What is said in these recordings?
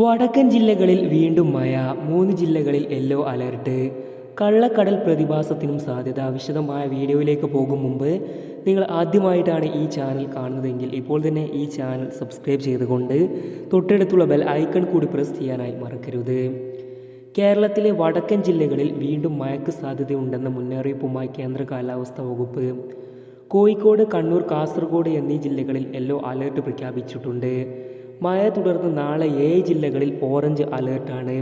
വടക്കൻ ജില്ലകളിൽ വീണ്ടും മഴ മൂന്ന് ജില്ലകളിൽ യെല്ലോ അലർട്ട് കള്ളക്കടൽ പ്രതിഭാസത്തിനും സാധ്യത. വിശദമായ വീഡിയോയിലേക്ക് പോകും മുമ്പ് നിങ്ങൾ ആദ്യമായിട്ടാണ് ഈ ചാനൽ കാണുന്നതെങ്കിൽ ഇപ്പോൾ തന്നെ ഈ ചാനൽ സബ്സ്ക്രൈബ് ചെയ്തുകൊണ്ട് തൊട്ടടുത്തുള്ള ബെൽ ഐക്കൺ കൂടി പ്രസ് ചെയ്യാനായി മറക്കരുത്. കേരളത്തിലെ വടക്കൻ ജില്ലകളിൽ വീണ്ടും മഴയ്ക്ക് സാധ്യതയുണ്ടെന്ന മുന്നറിയിപ്പുമായി കേന്ദ്ര കാലാവസ്ഥാ വകുപ്പ്. കോഴിക്കോട് കണ്ണൂർ കാസർഗോഡ് എന്നീ ജില്ലകളിൽ യെല്ലോ അലേർട്ട് പ്രഖ്യാപിച്ചിട്ടുണ്ട്. മഴ തുടർന്ന് നാളെ ഏഴ് ജില്ലകളിൽ ഓറഞ്ച് അലേർട്ടാണ്.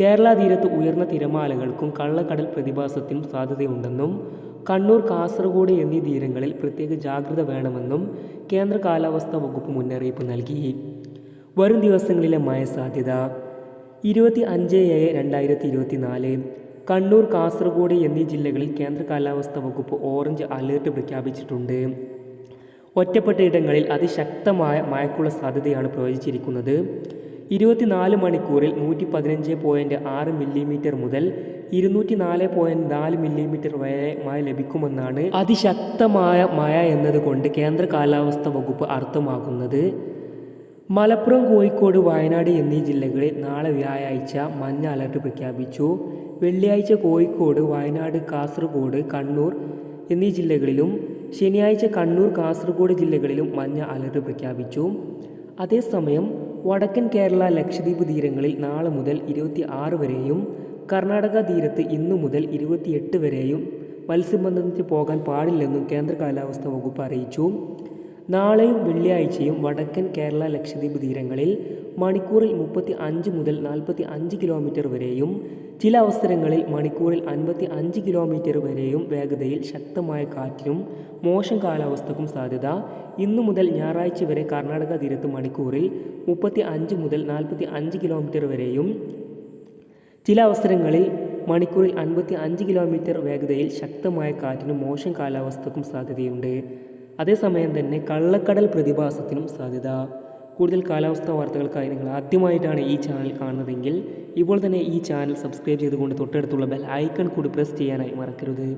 കേരള തീരത്ത് ഉയർന്ന തിരമാലകൾക്കും കള്ളക്കടൽ പ്രതിഭാസത്തിനും സാധ്യതയുണ്ടെന്നും കണ്ണൂർ കാസർഗോഡ് എന്നീ തീരങ്ങളിൽ പ്രത്യേക ജാഗ്രത വേണമെന്നും കേന്ദ്ര കാലാവസ്ഥാ വകുപ്പ് മുന്നറിയിപ്പ് നൽകി. വരും ദിവസങ്ങളിലെ മഴ സാധ്യത. ഇരുപത്തി അഞ്ച് ഏഴ് രണ്ടായിരത്തി ഇരുപത്തി നാല് കണ്ണൂർ കാസർഗോഡ് എന്നീ ജില്ലകളിൽ കേന്ദ്ര കാലാവസ്ഥാ വകുപ്പ് ഓറഞ്ച് അലേർട്ട് പ്രഖ്യാപിച്ചിട്ടുണ്ട്. ഒറ്റപ്പെട്ട ഇടങ്ങളിൽ അതിശക്തമായ മഴയ്ക്കുള്ള സാധ്യതയാണ് പ്രവചിച്ചിരിക്കുന്നത്. ഇരുപത്തിനാല് മണിക്കൂറിൽ നൂറ്റി പതിനഞ്ച് പോയിന്റ് ആറ് മില്ലിമീറ്റർ മുതൽ ഇരുന്നൂറ്റി നാല് പോയിന്റ് നാല് മില്ലിമീറ്റർ വരെ മഴ ലഭിക്കുമെന്നാണ് അതിശക്തമായ മഴ എന്നതുകൊണ്ട് കേന്ദ്ര കാലാവസ്ഥ വകുപ്പ് അർത്ഥമാക്കുന്നത്. മലപ്പുറം കോഴിക്കോട് വയനാട് എന്നീ ജില്ലകളിൽ നാളെ വ്യാഴാഴ്ച മഞ്ഞ അലർട്ട് പ്രഖ്യാപിച്ചു. വെള്ളിയാഴ്ച കോഴിക്കോട് വയനാട് കാസർഗോഡ് കണ്ണൂർ എന്നീ ജില്ലകളിലും ശനിയാഴ്ച കണ്ണൂർ കാസർഗോഡ് ജില്ലകളിലും മഞ്ഞ അലർട്ട് പ്രഖ്യാപിച്ചു. അതേസമയം വടക്കൻ കേരള ലക്ഷദ്വീപ് തീരങ്ങളിൽ നാളെ മുതൽ ഇരുപത്തി ആറ് വരെയും കർണാടക തീരത്ത് ഇന്നു മുതൽ ഇരുപത്തിയെട്ട് വരെയും മത്സ്യബന്ധനത്തിന് പോകാൻ പാടില്ലെന്നും കേന്ദ്ര കാലാവസ്ഥാ വകുപ്പ് അറിയിച്ചു. നാളെയും വെള്ളിയാഴ്ചയും വടക്കൻ കേരള ലക്ഷദ്വീപ് തീരങ്ങളിൽ മണിക്കൂറിൽ മുപ്പത്തി അഞ്ച് മുതൽ നാൽപ്പത്തി അഞ്ച് കിലോമീറ്റർ വരെയും ചില അവസരങ്ങളിൽ മണിക്കൂറിൽ അൻപത്തി അഞ്ച് കിലോമീറ്റർ വരെയും വേഗതയിൽ ശക്തമായ കാറ്റിനും മോശം കാലാവസ്ഥക്കും സാധ്യത. ഇന്നു മുതൽ ഞായറാഴ്ച വരെ കർണാടക തീരത്ത് മണിക്കൂറിൽ മുപ്പത്തി അഞ്ച് മുതൽ നാൽപ്പത്തി അഞ്ച് കിലോമീറ്റർ വരെയും ചില അവസരങ്ങളിൽ മണിക്കൂറിൽ അൻപത്തി അഞ്ച് കിലോമീറ്റർ വേഗതയിൽ ശക്തമായ കാറ്റിനും മോശം കാലാവസ്ഥക്കും സാധ്യതയുണ്ട്. അതേസമയം തന്നെ കള്ളക്കടൽ പ്രതിഭാസത്തിനും സാധ്യത. കൂടുതൽ കാലാവസ്ഥാ വാർത്തകൾക്കായി നിങ്ങൾ ആദ്യമായിട്ടാണ് ഈ ചാനൽ കാണുന്നതെങ്കിൽ ഇപ്പോൾ തന്നെ ഈ ചാനൽ സബ്സ്ക്രൈബ് ചെയ്തുകൊണ്ട് തൊട്ടടുത്തുള്ള ബെൽ ഐക്കൺ കൂടി പ്രസ് ചെയ്യാനായി മറക്കരുത്.